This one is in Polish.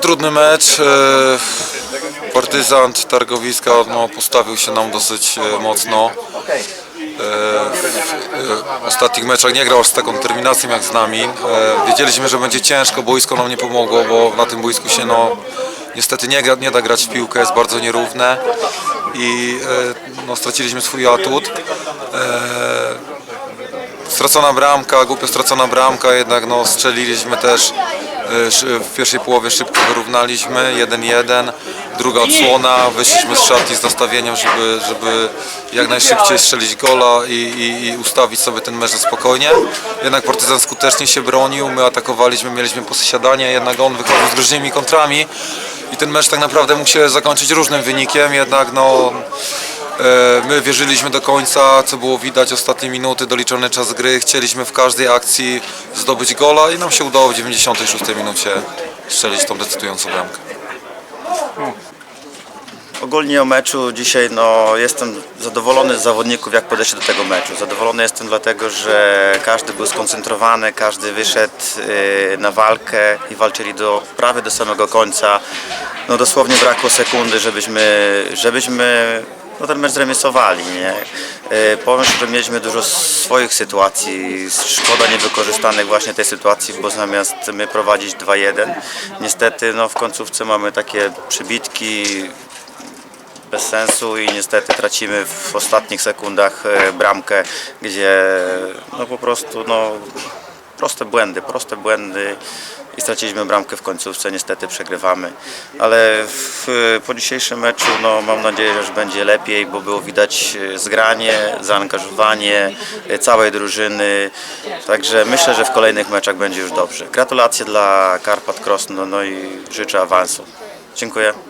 trudny mecz. e, Partyzant Targowiska postawił się nam dosyć e, mocno. E, W ostatnich meczach nie grał z taką determinacją jak z nami. Wiedzieliśmy, że będzie ciężko, boisko nam nie pomogło, bo na tym boisku się no, niestety nie, nie da grać w piłkę, jest bardzo nierówne i no, straciliśmy swój atut. Stracona bramka, głupio stracona bramka, jednak no, strzeliliśmy też w pierwszej połowie szybko wyrównaliśmy 1-1, druga odsłona, wyszliśmy z szatni z nastawieniem, żeby, żeby jak najszybciej strzelić gola i, i, i ustawić sobie ten mecz spokojnie. Jednak Partyzan skutecznie się bronił, my atakowaliśmy, mieliśmy posiadanie, jednak on wychodził z różnymi kontrami i ten mecz tak naprawdę mógł się zakończyć różnym wynikiem, jednak no My wierzyliśmy do końca, co było widać ostatnie minuty, doliczony czas gry. Chcieliśmy w każdej akcji zdobyć gola i nam się udało w 96 minucie strzelić tą decydującą bramkę. Ogólnie o meczu dzisiaj no, jestem zadowolony z zawodników, jak podeszli do tego meczu. Zadowolony jestem dlatego, że każdy był skoncentrowany, każdy wyszedł y, na walkę i walczyli do, prawie do samego końca. No, dosłownie brakło sekundy, żebyśmy, żebyśmy no, ten mecz zremisowali. Nie? Y, Powiem, że mieliśmy dużo swoich sytuacji. Szkoda niewykorzystanych właśnie tej sytuacji, bo zamiast my prowadzić 2-1, niestety no, w końcówce mamy takie przybitki, bez sensu i niestety tracimy w ostatnich sekundach e, bramkę, gdzie no po prostu no, proste błędy, proste błędy i straciliśmy bramkę w końcówce, niestety przegrywamy. Ale w, po dzisiejszym meczu no, mam nadzieję, że będzie lepiej, bo było widać e, zgranie, zaangażowanie e, całej drużyny. Także myślę, że w kolejnych meczach będzie już dobrze. Gratulacje dla Karpat Krosno no i życzę awansu. Dziękuję.